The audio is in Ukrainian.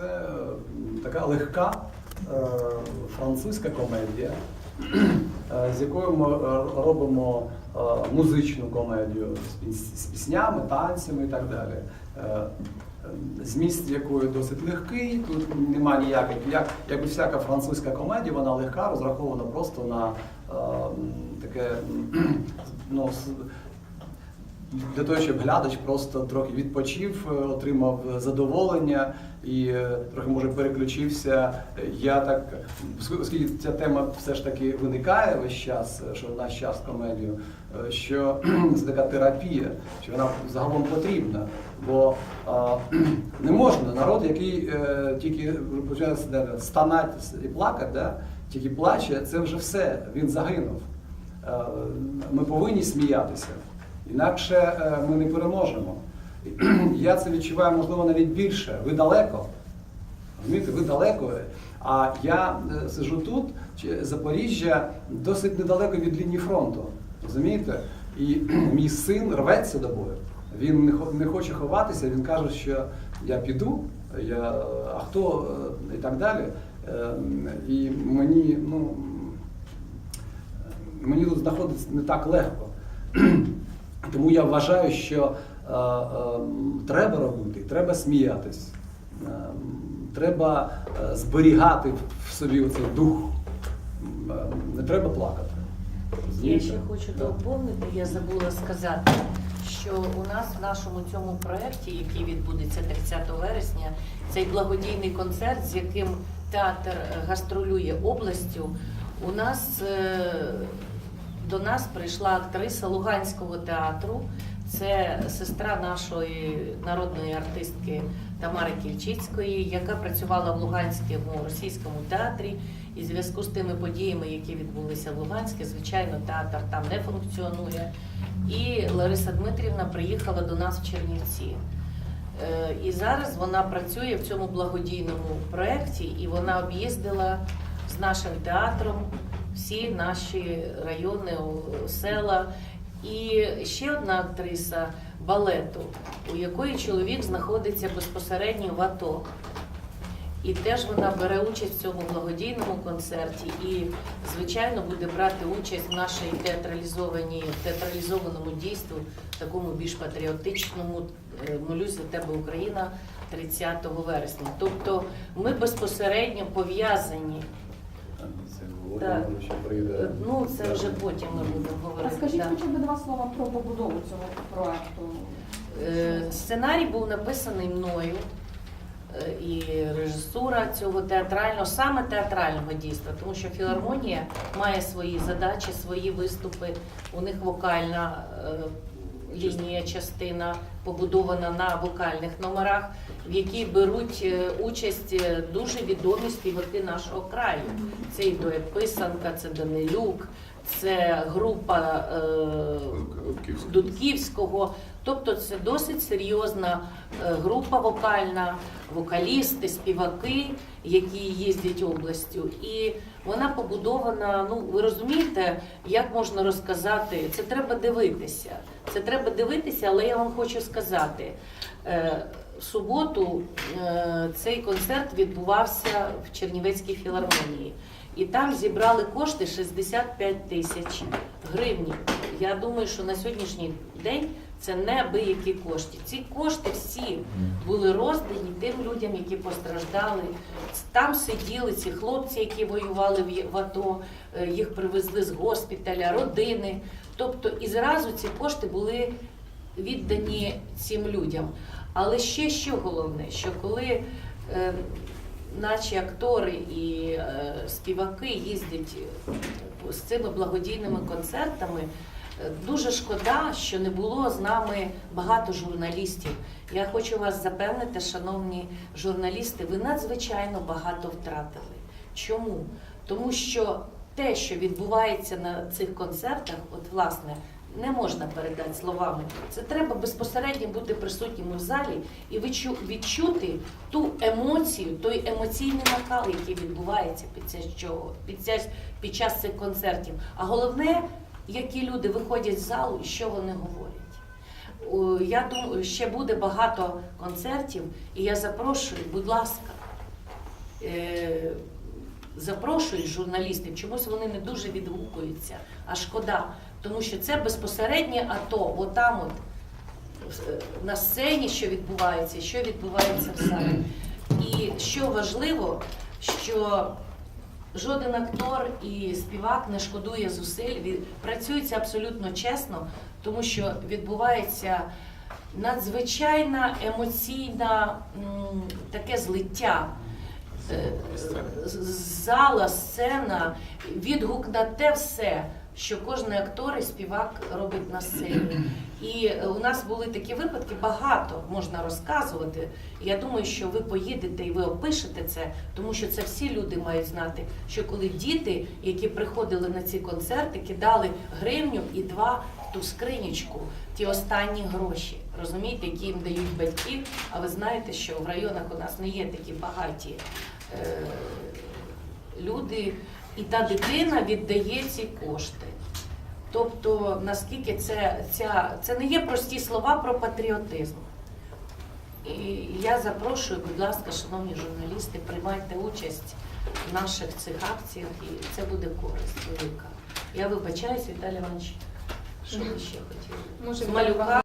Це така легка е, французька комедія, е, з якою ми е, робимо музичну комедію з піснями, танцями і так далі. Зміст якої досить легкий, тут немає ніяких, як, як всяка французька комедія, вона легка, розрахована просто на е, таке ну, для того, щоб глядач просто трохи відпочив, е, отримав задоволення і е, трохи може переключився. Я так, оск- оскільки ця тема все ж таки виникає весь час, е, що в наш час комедію, що це така терапія, що вона загалом потрібна. Бо а, не можна народ, який е, тільки починає стонати і плакати, да? тільки плаче, це вже все, він загинув. Ми повинні сміятися. Інакше е, ми не переможемо. Я це відчуваю, можливо, навіть більше. Ви далеко. Розумієте, ви далеко. А я е, сижу тут, Запоріжжя, досить недалеко від лінії фронту. Розумієте? І мій син рветься до бою. Він не хоче ховатися, він каже, що я піду, я, а хто е, і так далі. І мені, ну, мені тут знаходиться не так легко. Тому я вважаю, що е, е, треба робити, треба сміятись, е, треба е, зберігати в собі цей дух. Е, Не треба плакати. Я ще хочу доповнити, я забула сказати, що у нас в нашому цьому проєкті, який відбудеться 30 вересня, цей благодійний концерт, з яким театр гастролює областю, у нас е, до нас прийшла актриса Луганського театру. Це сестра нашої народної артистки Тамари Кільчицької, яка працювала в Луганському російському театрі. І в зв'язку з тими подіями, які відбулися в Луганську, звичайно, театр там не функціонує. І Лариса Дмитрівна приїхала до нас в Чернівці. Е, І зараз вона працює в цьому благодійному проєкті, і вона об'їздила з нашим театром всі наші райони, села. І ще одна актриса балету, у якої чоловік знаходиться безпосередньо в АТО. І теж вона бере участь в цьому благодійному концерті і, звичайно, буде брати участь в нашій театралізованій театралізованому дійстві, такому більш патріотичному е, молюсь за тебе Україна 30 вересня. Тобто ми безпосередньо пов'язані. Це Ну це вже потім ми будемо А говорити. скажіть хоча б два слова про побудову цього проекту. Е, Сценарій був написаний мною е, і режисура цього театрального, саме театрального дійства, тому що філармонія має свої задачі, свої виступи. У них вокальна е, лінія, частина побудована на вокальних номерах, в якій беруть е, участь е, дуже відомі співаки нашого краю. Це і Дует Писанка, це Данилюк, це група. Е, Дудківського. Тобто це досить серйозна е, група вокальна, вокалісти, співаки, які їздять областю. І вона побудована. Ну ви розумієте, як можна розказати? Це треба дивитися. Це треба дивитися, але я вам хочу сказати. е, В суботу е, цей концерт відбувався в Чернівецькій філармонії. І там зібрали кошти 65 тисяч гривень. Я думаю, що на сьогоднішній день це неабиякі кошти. Ці кошти всі були роздані тим людям, які постраждали. Там сиділи ці хлопці, які воювали в АТО, е, їх привезли з госпіталя, родини. Тобто і зразу ці кошти були віддані цим людям. Але ще що головне, що коли е, наші актори і е, співаки їздять е, з цими благодійними концертами. е, Дуже шкода, що не було з нами багато журналістів. Я хочу вас запевнити, шановні журналісти, ви надзвичайно багато втратили. Чому? Тому що те, що відбувається на цих концертах, от власне, не можна передати словами. Це треба безпосередньо бути присутнім в залі і відчути ту емоцію, той емоційний накал, який відбувається під час чого, під час, під час цих концертів. А головне, які люди виходять з залу і що вони говорять. Я думаю, ще буде багато концертів, і я запрошую, будь ласка, запрошують журналістів, чомусь вони не дуже відгукуються. А шкода, тому що це безпосереднє АТО, отам от е, на сцені, що відбувається, що відбувається в залі. І що важливо, що жоден актор і співак не шкодує зусиль, працюється абсолютно чесно, тому що відбувається надзвичайна емоційна таке злиття. Е, Зала, сцена, відгук на те все, що кожен актор і співак робить на сцені. І е, у нас були такі випадки, багато можна розказувати. Я думаю, що ви поїдете і ви опишете це, тому що це всі люди мають знати, що коли діти, які приходили на ці концерти, кидали гривню і два в ту скринічку, ті останні гроші, розумієте, які їм дають батьки. А ви знаєте, що в районах у нас не є такі багаті е, люди, і та дитина віддає ці кошти. Тобто, наскільки це, ця, це не є прості слова про патріотизм. І я запрошую, будь ласка, шановні журналісти, приймайте участь в наших цих акціях, і це буде користь велика. Я вибачаюсь, Віталій Іванович, що ви ще хотіли? Може, малюка